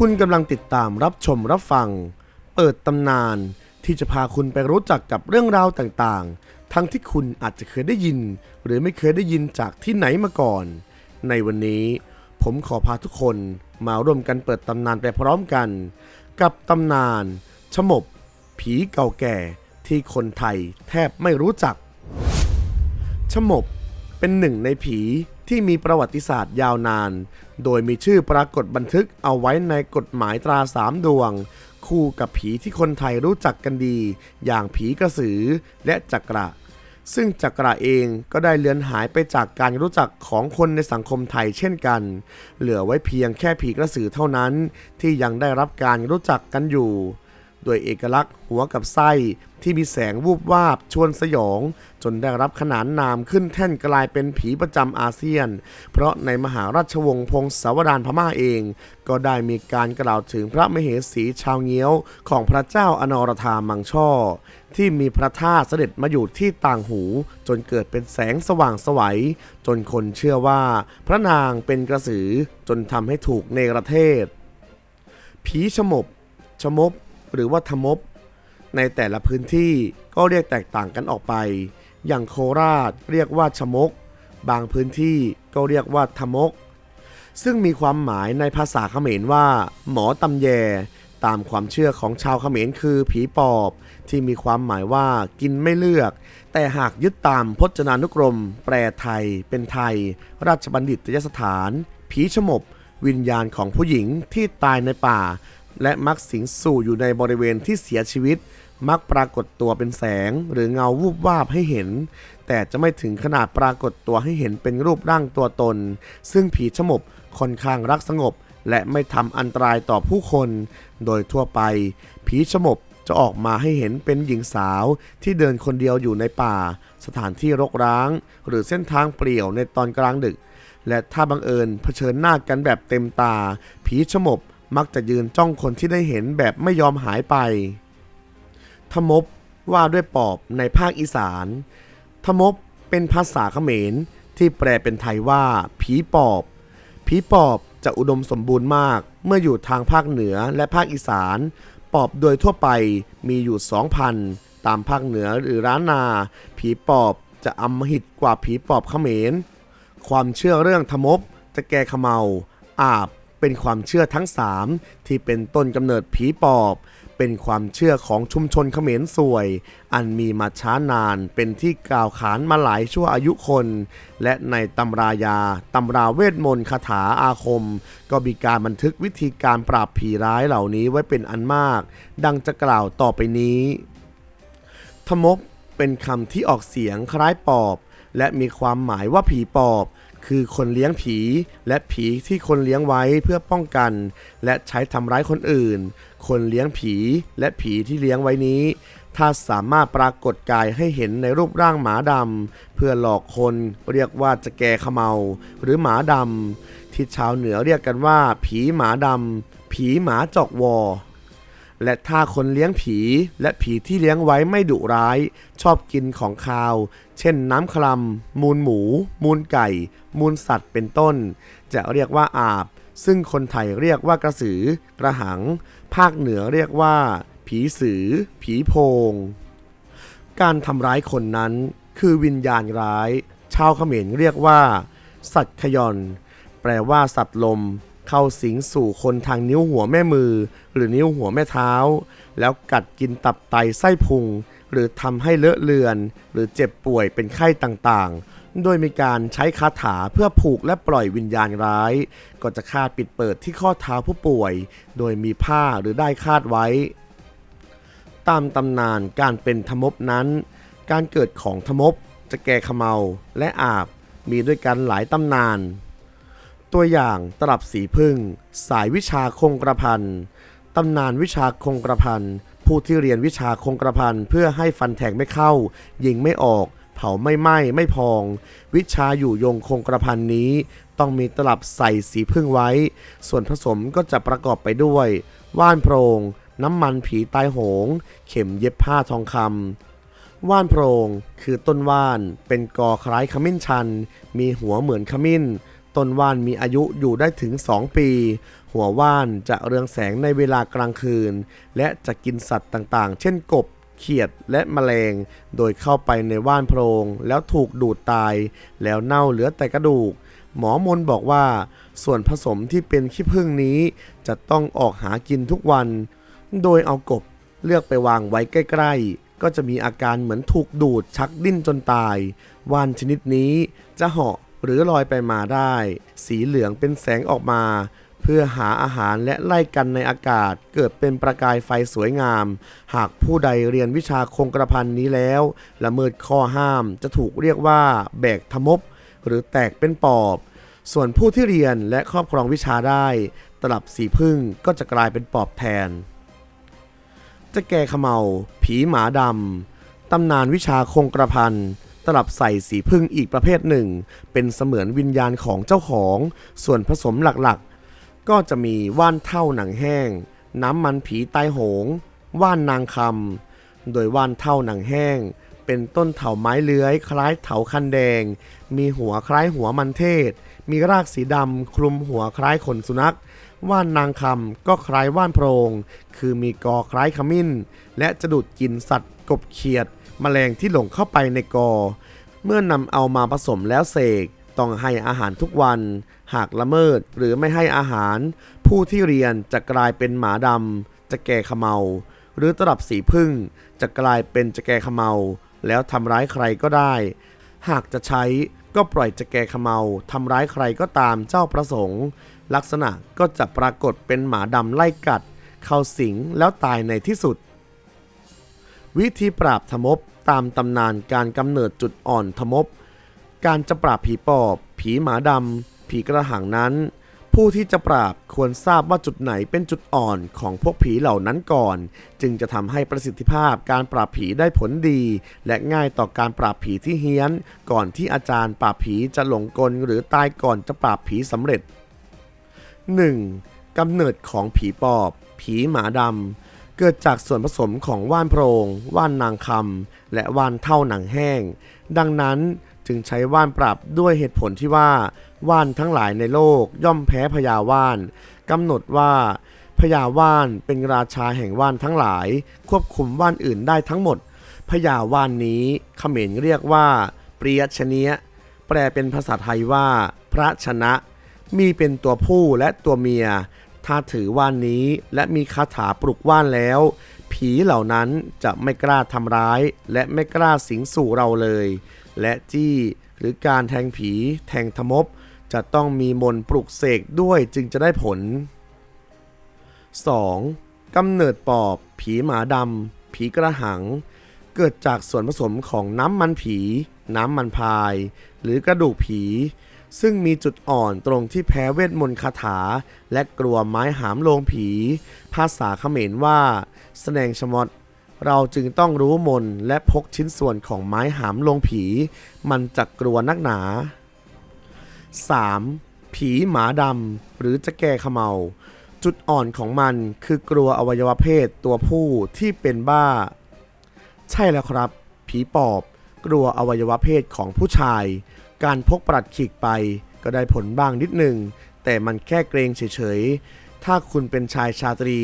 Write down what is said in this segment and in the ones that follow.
คุณกำลังติดตามรับชมรับฟัง เปิดตำนานที่จะพาคุณไปรู้จักกับเรื่องราวต่างๆ ทั้งที่คุณอาจจะเคยได้ยิน หรือไม่เคยได้ยินจากที่ไหนมาก่อน ในวันนี้ผมขอพาทุกคนมาร่วมกันเปิดตำนานไปพร้อมกัน กับตำนานฉมบ ผีเก่าแก่ที่คนไทยแทบไม่รู้จักฉมบเป็นหนึ่งในผี ที่มีประวัติศาสตร์ยาวนาน โดยมีชื่อปรากฏบันทึกเอาไว้ในกฎหมายตราสามดวง คู่กับผีที่คนไทยรู้จักกันดี อย่างผีกระสือและจักระ ซึ่งจักระเองก็ได้เลือนหายไปจากการรู้จักของคนในสังคมไทยเช่นกัน เหลือไว้เพียงแค่ผีกระสือเท่านั้น ที่ยังได้รับการรู้จักกันอยู่ โดยเอกลักษณ์หัวกับไส้ที่มีแสงวูบวาบชวนสยอง จนได้รับขนานนามขึ้นแท่นกลายเป็นผีประจำอาเซียน เพราะในมหาราชวงศ์พงศาวดารพม่าเอง ก็ได้มีการกล่าวถึงพระมเหสีชาวเงี้ยว ของพระเจ้าอนรธามังช่อ ที่มีพระธาตุเสด็จมาอยู่ที่ต่างหู จนเกิดเป็นแสงสว่างสวัย จนคนเชื่อว่า พระนางเป็นกระสือจนทำให้ถูกเนรเทศผีชมบ ชมบ หรือว่าทมบในแต่ละพื้นที่ก็เรียกแตกต่างกันออกไป อย่างโคราชเรียกว่าชมก บางพื้นที่ก็เรียกว่าทมก ซึ่งมีความหมายในภาษาเขมรว่า หมอตำแย ตามความเชื่อของชาวเขมรคือผีปอบ ที่มีความหมายว่ากินไม่เลือก แต่หากยึดตามพจนานุกรม แปลไทย เป็นไทย ราชบัณฑิตยสถาน ผีชมบ วิญญาณของผู้หญิงที่ตายในป่า และมักสิงสู่อยู่ในบริเวณที่เสียชีวิต มักปรากฏตัวเป็นแสง หรือเงาวูบวาบให้เห็น แต่จะไม่ถึงขนาดปรากฏตัวให้เห็นเป็นรูปร่างตัวตน ซึ่งผีชมบค่อนข้างรักสงบ และไม่ทำอันตรายต่อผู้คน โดยทั่วไป ผีชมบจะออกมาให้เห็นเป็นหญิงสาวที่เดินคนเดียวอยู่ในป่า สถานที่รกร้าง หรือเส้นทางเปลี่ยวในตอนกลางดึก และถ้าบังเอิญเผชิญหน้ากันแบบเต็มตา ผีชมบ มักจะยืนจ้องคนที่ได้เห็นแบบไม่ยอมหายไป ทมบว่าด้วยปอบในภาคอีสาน ทมบเป็นภาษาเขมรที่แปลเป็นไทยว่า ผีปอบ ผีปอบจะอุดมสมบูรณ์มากเมื่ออยู่ทางภาคเหนือและภาคอีสาน ปอบโดยทั่วไปมีอยู่ 2,000 ตามภาคเหนือหรือร้านนา ผีปอบจะอำมหิตกว่าผีปอบเขมร ความเชื่อเรื่องทมบจะแก่ขมเมา อาบ เป็นความเชื่อทั้ง 3 ที่เป็นต้นกำเนิดผีปอบ เป็นความเชื่อของชุมชนเขมรสวย อันมีมาช้านานเป็นที่กล่าวขานมาหลายชั่วอายุคน และในตำรายาตำราเวทมนต์คาถาอาคม ก็มีการบันทึกวิธีการปราบผีร้ายเหล่านี้ไว้เป็นอันมาก ดังจะกล่าวต่อไปนี้ทมบเป็นคำที่ออกเสียงคล้ายปอบ และมีความหมายว่าผีปอบ คือคนเลี้ยงผี และผีที่คนเลี้ยงไว้เพื่อป้องกัน และใช้ทำร้ายคนอื่น คนเลี้ยงผีและผีที่เลี้ยงไว้นี้ ถ้าสามารถปรากฏกายให้เห็นในรูปร่างหมาดำเพื่อหลอกคนเรียกว่าจะแกขมเมาหรือหมาดำที่ชาวเหนือเรียกกันว่า ผีหมาดำผีหมาจอกวอ และถ้าคนเลี้ยงผี และผีที่เลี้ยงไว้ไม่ดุร้าย ชอบกินของคาว เช่นน้ำคลำมูลหมู มูลไก่ มูลสัตว์เป็นต้น จะเรียกว่าอาบ ซึ่งคนไทยเรียกว่ากระสือ กระหัง ภาคเหนือเรียกว่า ผีสือ ผีโพง การทำร้ายคนนั้น คือวิญญาณร้าย ชาวเขมรเรียกว่า สัตว์ขยอน แปลว่าสัตว์ลม เข้าสิงสู่คนทางนิ้วหัวแม่มือ หรือนิ้วหัวแม่เท้า แล้วกัดกินตับไตไส้พุง หรือทำให้เลอะเลือน หรือเจ็บป่วยเป็นไข้ต่างๆ โดยมีการใช้คาถาเพื่อผูกและปล่อยวิญญาณร้าย ก็จะคาดปิดเปิดที่ข้อเท้าผู้ป่วย โดยมีผ้าหรือได้คาดไว้ ตามตำนานการเป็นทมบนั้น การเกิดของทมบจะแก่ขมเมาและอาบมีด้วยกันหลายตำนาน ตัวอย่างตลับสีพึ่ง สายวิชาคงกระพันตำนานวิชาคงกระพันผู้ที่เรียนวิชาคงกระพันเพื่อให้ฟันแทงไม่เข้า ยิงไม่ออก เผาไม่ไหม้ไม่พอง วิชาอยู่ยงคงกระพันนี้ ต้องมีตลับใส่สีพึ่งไว้ ส่วนผสมก็จะประกอบไปด้วย ว่านโพรงน้ำมันผีตายโหง เข็มเย็บผ้าทองคำว่านโพรงคือต้นว่าน เป็นกอคล้ายขมิ้นชัน มีหัวเหมือนขมิ้น ต้นว่านมีอายุอยู่ได้ถึง 2 ปี หัวว่านจะเรืองแสงในเวลากลางคืน และจะกินสัตว์ต่างๆ เช่นกบ เขียดและแมลง โดยเข้าไปในว่านโพรง แล้วถูกดูดตาย แล้วเน่าเหลือแต่กระดูก หมอมนบอกว่า ส่วนผสมที่เป็นขี้ผึ้งนี้ จะต้องออกหากินทุกวัน โดยเอากบเลือกไปวางไว้ใกล้ ๆก็จะมีอาการเหมือนถูกดูดชักดิ้นจนตาย ว่านชนิดนี้จะเหาะ หรือลอยไปมาได้ สีเหลืองเป็นแสงออกมา เพื่อหาอาหารและไล่กันในอากาศ เกิดเป็นประกายไฟสวยงาม หากผู้ใดเรียนวิชาคงกระพันนี้แล้ว ละเมิดข้อห้ามจะถูกเรียกว่า แบกทมบ หรือแตกเป็นปอบส่วนผู้ที่เรียนและครอบครองวิชาได้ ตลับสีพึ่งก็จะกลายเป็นปอบแทน จะแก่ขมเมา ผีหมาดำ ตำนานวิชาคงกระพัน ตลับใส่สีพึ่งอีกประเภทหนึ่ง เป็นเสมือนวิญญาณของเจ้าของ ส่วนผสมหลักๆ ก็จะมีว่านเท่าหนังแห้ง น้ำมันผีตายโหง ว่านนางคำโดยว่านเท่าหนังแห้ง เป็นต้นเถาไม้เลื้อย คล้ายเถาคันแดง มีหัวคล้ายหัวมันเทศ มีรากสีดำคลุมหัวคล้ายขนสุนัข ว่านนางคำก็คล้ายว่านโพรง คือมีกอคล้ายขมิ้น และจะดูดกินสัตว์กบเขียดแมลงที่หลงเข้าไปในกอ เมื่อนำเอามาผสมแล้วเสกต้องให้อาหารทุกวัน หากละเมิดหรือไม่ให้อาหาร ผู้ที่เรียนจะกลายเป็นหมาดำจะแก่ขมเมาหรือตลับสีพึ่งจะกลายเป็นจะแก่ขมเมา แล้วทำร้ายใครก็ได้ หากจะใช้ ก็ปล่อยจะแก่ขมเมาทำร้ายใครก็ตามเจ้าประสงค์ ลักษณะก็จะปรากฏเป็นหมาดำไล่กัด เข้าสิงแล้วตายในที่สุด วิธีปราบธมบตามตำนานการกำเนิดจุดอ่อนธมบการจะปราบผีปอบ ผีหมาดำผีกระหังนั้น ผู้ที่จะปราบควรทราบว่าจุดไหนเป็นจุดอ่อนของพวกผีเหล่านั้นก่อน จึงจะทำให้ประสิทธิภาพการปราบผีได้ผลดี และง่ายต่อการปราบผีที่เฮี้ยน ก่อนที่อาจารย์ปราบผีจะหลงกลหรือตายก่อนจะปราบผีสำเร็จ 1. กำเนิดของผีปอบ ผีหมาดำ เกิดจากส่วนผสมของว่านโพรง ว่านนางคำ และว่านเท่าหนังแห้ง ดังนั้นจึงใช้ว่านปราบด้วยเหตุผลที่ว่า ว่านทั้งหลายในโลกย่อมแพ้พญาว่านกำหนดว่าพญาว่านเป็นราชาแห่งว่านทั้งหลาย ควบคุมว่านอื่นได้ทั้งหมดพญาว่านนี้เขมรเรียกว่าเปรียชเนียแปลเป็นภาษาไทยว่า พระชนะ มีเป็นตัวผู้และตัวเมีย ถ้าถือว่านนี้และมีคาถาปลุกว่านแล้ว ผีเหล่านั้นจะไม่กล้าทำร้าย และไม่กล้าสิงสู่เราเลย และจี้หรือการแทงผี แทงทมบ จะต้องมีมนต์ปลุกเสกด้วยจึงจะได้ผล 2. กำเนิดปอบ ผีหมาดำ ผีกระหัง เกิดจากส่วนผสมของน้ำมันผี น้ำมันพาย หรือกระดูกผี ซึ่งมีจุดอ่อนตรงที่แพ้เวทมนต์คาถา และกลัวไม้หามโลงผี ภาษาเขมรว่าแสดงชมดเราจึงต้องรู้มนและพกชิ้นส่วนของไม้หามโลงผี มันจะกลัวนักหนา 3. ผีหมาดำหรือจะแก่ขมเมาจุดอ่อนของมันคือกลัวอวัยวะเพศตัวผู้ที่เป็นบ้า ใช่แล้วครับ ผีปอบกลัวอวัยวะเพศของผู้ชาย การพกปลัดขีกไปก็ได้ผลบ้างนิดหนึ่ง แต่มันแค่เกรงเฉยๆ ถ้าคุณเป็นชายชาตรี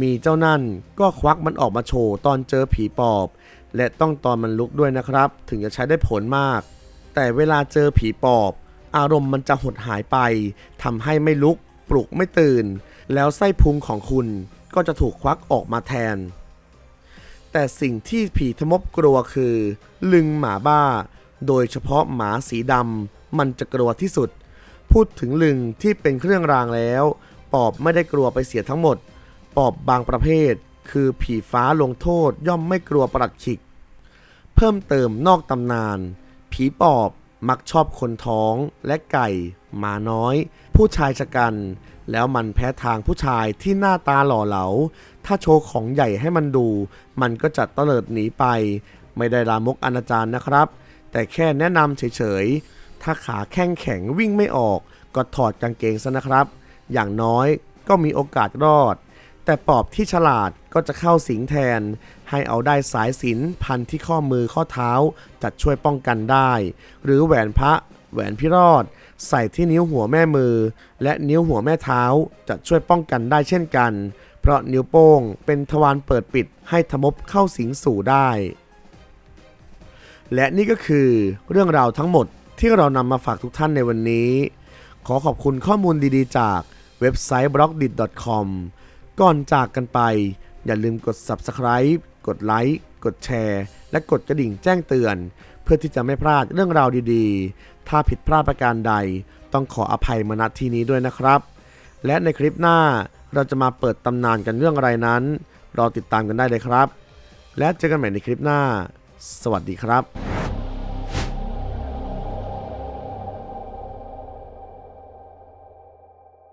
มีเจ้านั่นก็ควักมันออกมาโชว์ตอนเจอผีปอบ และต้องตอนมันลุกด้วยนะครับ ถึงจะใช้ได้ผลมาก แต่เวลาเจอผีปอบ อารมณ์มันจะหดหายไปทำให้ไม่ลุกปลุกไม่ตื่น แล้วไส้พุงของคุณก็จะถูกควักออกมาแทน แต่สิ่งที่ผีทมบกลัวคือ ลึงหมาบ้า โดยเฉพาะหมาสีดำมันจะกลัวที่สุด พูดถึงลึงที่เป็นเครื่องรางแล้ว ปอบไม่ได้กลัวไปเสียทั้งหมด ปอบบางประเภท คือผีฟ้าลงโทษย่อมไม่กลัวประหลัดขิก เพิ่มเติมนอกตำนาน ผีปอบ มักชอบคนท้องและไก่หมาน้อย ผู้ชายชะกัน แล้วมันแพ้ทางผู้ชายที่หน้าตาหล่อเหลา ถ้าโชว์ของใหญ่ให้มันดู มันก็จะเตลิดหนีไป ไม่ได้ลามกอนาจารนะครับ แต่แค่แนะนำเฉยๆ ถ้าขาแข้งแข็งวิ่งไม่ออก ก็ถอดกางเกงซะนะครับ อย่างน้อยก็มีโอกาสรอด แต่ปอบที่ฉลาดก็จะเข้าสิงแทน ให้เอาได้สายสินพันที่ข้อมือข้อเท้าจะช่วยป้องกันได้ หรือแหวนพระแหวนพิรอด ใส่ที่นิ้วหัวแม่มือ และนิ้วหัวแม่เท้าจะช่วยป้องกันได้เช่นกัน เพราะนิ้วโป้งเป็นทวารเปิดปิดให้ทมบเข้าสิงสู่ได้ และนี่ก็คือเรื่องราวทั้งหมดที่เรานำมาฝากทุกท่านในวันนี้ ขอขอบคุณข้อมูลดีๆ จากเว็บไซต์ b l o g d i t c o m ก่อนจากกันไป อย่าลืมกด Subscribe กดไลค์กดแชร์ และกดกระดิ่งแจ้งเตือน เพื่อที่จะไม่พลาดเรื่องราวดีๆ ถ้าผิดพลาดประการใด ต้องขออภัยมาณที่นี้ด้วยนะครับ และในคลิปหน้าเราจะมาเปิดตำนานกันเรื่องอะไรนั้น รอติดตามกันได้เลยครับ และเจอกันใหม่ในคลิปหน้า สวัสดีครับ